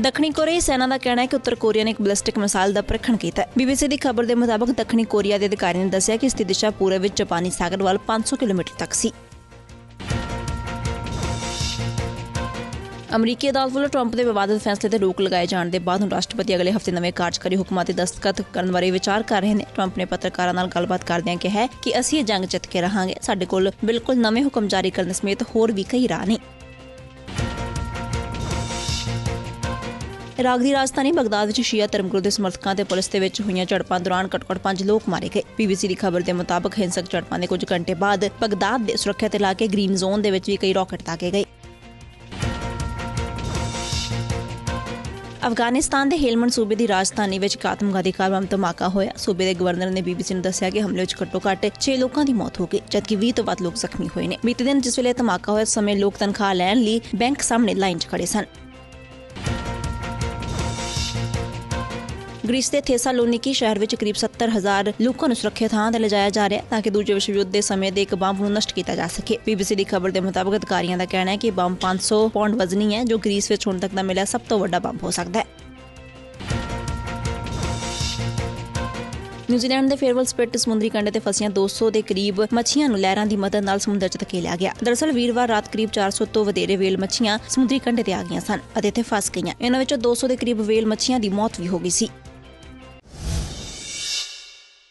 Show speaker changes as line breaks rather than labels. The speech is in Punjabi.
ਦੱਖਣੀ ਕੋਰੀਆਈ ਸੈਨਾ ਦਾ ਕਹਿਣਾ ਹੈ ਕਿ ਉੱਤਰ ਕੋਰੀਆ ਨੇ ਇੱਕ ਬਲਿਸਟਿਕ ਮਿਸਾਈਲ ਦਾ ਪਰੀਖਣ ਕੀਤਾ ਹੈ। ਬੀਬੀਸੀ ਦੀ ਖਬਰ ਦੇ ਮੁਤਾਬਕ ਦੱਖਣੀ ਕੋਰੀਆ ਦੇ ਅਧਿਕਾਰੀ ਨੇ ਦੱਸਿਆ ਕਿ ਇਸ ਦੀ ਦਿਸ਼ਾ ਪੂਰਬ ਵਿੱਚ ਜਾਪਾਨੀ ਸਾਗਰ ਵੱਲ 500 ਕਿਲੋਮੀਟਰ ਤੱਕ ਸੀ। ਅਮਰੀਕੀ ਅਦਾਲਤ ਵੱਲੋਂ ਟਰੰਪ ਦੇ ਵਿਵਾਦਤ ਫੈਸਲੇ ਤੇ ਰੋਕ ਲਗਾਏ ਜਾਣ ਦੇ ਬਾਅਦ ਹੁਣ ਰਾਸ਼ਟਰਪਤੀ ਅਗਲੇ ਹਫ਼ਤੇ ਨਵੇਂ ਕਾਰਜਕਾਰੀ ਹੁਕਮਾਂ ਤੇ ਦਸਤਖਤ ਕਰਨ ਬਾਰੇ ਵਿਚਾਰ ਕਰ ਰਹੇ ਨੇ। ਟਰੰਪ ਨੇ ਪੱਤਰਕਾਰਾਂ ਨਾਲ ਗੱਲਬਾਤ ਕਰਦਿਆਂ ਕਿਹਾ ਕਿ ਅਸੀਂ ਇਹ ਜੰਗ ਜਿੱਤ ਕੇ ਰਹਾਂਗੇ। ਸਾਡੇ ਕੋਲ ਬਿਲਕੁਲ ਨਵੇਂ ਹੁਕਮ ਜਾਰੀ ਕਰਨ ਸਮੇਤ ਹੋਰ ਵੀ ਕਈ ਰਾਹ ਨੇ। ਇਰਾਕ ਦੀ ਰਾਜਧਾਨੀ ਬਗਦਾਦ ਵਿੱਚ ਸ਼ੀਆ ਧਰਮਗੁਰੂ ਦੇ ਸਮਰਥਕਾਂ ਤੇ ਪੁਲਿਸ ਦੇ ਵਿੱਚ ਹੋਈਆਂ ਝੜਪਾਂ ਦੌਰਾਨ ਘੱਟੋ-ਘੱਟ 5 ਲੋਕ ਮਾਰੇ ਗਏ। ਬੀਬੀਸੀ ਦੀ ਖਬਰ ਦੇ ਮੁਤਾਬਕ ਹਿੰਸਕ ਝੜਪਾਂ ਦੇ ਕੁਝ ਘੰਟੇ ਬਾਅਦ ਬਗਦਾਦ ਦੇ ਸੁਰੱਖਿਅਤ ਇਲਾਕੇ ਗ੍ਰੀਨ ਜ਼ੋਨ ਦੇ ਵਿੱਚ ਵੀ ਕਈ ਰਾਕਟ ਦਾਗੇ ਗਏ। ਅਫਗਾਨਿਸਤਾਨ ਦੇ ਹੇਲਮੰਡ ਸੂਬੇ ਦੀ ਰਾਜਧਾਨੀ ਵਿੱਚ ਇੱਕ ਆਤਮਘਾਤੀ ਕਾਰ ਬੰਬ ਧਮਾਕਾ ਹੋਇਆ। ਸੂਬੇ ਦੇ ਗਵਰਨਰ ਨੇ ਬੀਬੀਸੀ ਨੂੰ ਦੱਸਿਆ ਕਿ ਹਮਲੇ ਵਿੱਚ ਘੱਟੋ-ਘੱਟ 6 ਲੋਕਾਂ ਦੀ ਮੌਤ ਹੋ ਗਈ, ਜਦਕਿ 20 ਤੋਂ ਵੱਧ ਲੋਕ ਜ਼ਖਮੀ ਹੋਏ ਨੇ। ਬੀਤੇ ਦਿਨ ਜਿਸ ਵੇਲੇ ਧਮਾਕਾ ਹੋਇਆ ਸਮੇਂ ਲੋਕ ਤਨਖਾਹ ਲੈਣ ਲਈ ਬੈਂਕ ਸਾਹਮਣੇ ਲਾਈਨ 'ਚ ਖੜੇ ਸਨ। ਗ੍ਰੀਸ ਦੇ ਥੇਸਾਲੋਨੀਕੀ ਸ਼ਹਿਰ ਵਿੱਚ ਕਰੀਬ 70000 ਲੋਕਾਂ ਨੂੰ ਸੁਰੱਖਿਅਤ ਥਾਂ ਤੇ ਲਿਜਾਇਆ ਜਾ ਰਿਹਾ ਤਾਂ ਕਿ ਦੂਜੇ ਵਿਸ਼ਵ ਯੁੱਧ ਦੇ ਸਮੇਂ ਦੇ ਇੱਕ ਬੰਬ ਨੂੰ ਨਸ਼ਟ ਕੀਤਾ ਜਾ ਸਕੇ। ਬੀਬੀਸੀ ਦੀ ਖਬਰ ਦੇ ਮੁਤਾਬਕ ਅਧਿਕਾਰੀਆਂ ਦਾ ਕਹਿਣਾ ਹੈ ਕਿ ਬੰਬ 500 ਪੌਂਡ ਵਜ਼ਨੀ ਹੈ, ਜੋ ਗ੍ਰੀਸ ਵਿੱਚ ਹੁਣ ਤੱਕ ਦਾ ਮਿਲਿਆ ਸਭ ਤੋਂ ਵੱਡਾ ਬੰਬ ਹੋ ਸਕਦਾ ਹੈ। ਨਿਊਜ਼ੀਲੈਂਡ ਦੇ ਫੇਅਰਵਲ ਸਪਿਟ ਸਮੁੰਦਰੀ ਕੰਢੇ ਤੇ ਫਸੀਆਂ 200 ਦੇ ਕਰੀਬ ਮੱਛੀਆਂ ਨੂੰ ਲਹਿਰਾਂ ਦੀ ਮਦਦ ਨਾਲ ਸਮੁੰਦਰ 'ਚ ਧਕੇਲਿਆ ਗਿਆ। ਦਰਅਸਲ ਵੀਰਵਾਰ ਰਾਤ ਕਰੀਬ 400 ਤੋਂ ਵਧੇਰੇ ਵੇਲ ਮੱਛੀਆਂ ਸਮੁੰਦਰੀ ਕੰਢੇ ਤੇ ਆ ਗਈਆਂ ਸਨ ਅਤੇ ਇੱਥੇ ਫਸ ਗਈਆਂ। ਇਹਨਾਂ ਵਿੱਚੋਂ 200 ਦੇ ਕਰੀਬ ਵੇਲ ਮੱਛੀਆਂ ਦੀ ਮੌਤ ਵੀ ਹੋ ਗਈ ਸੀ।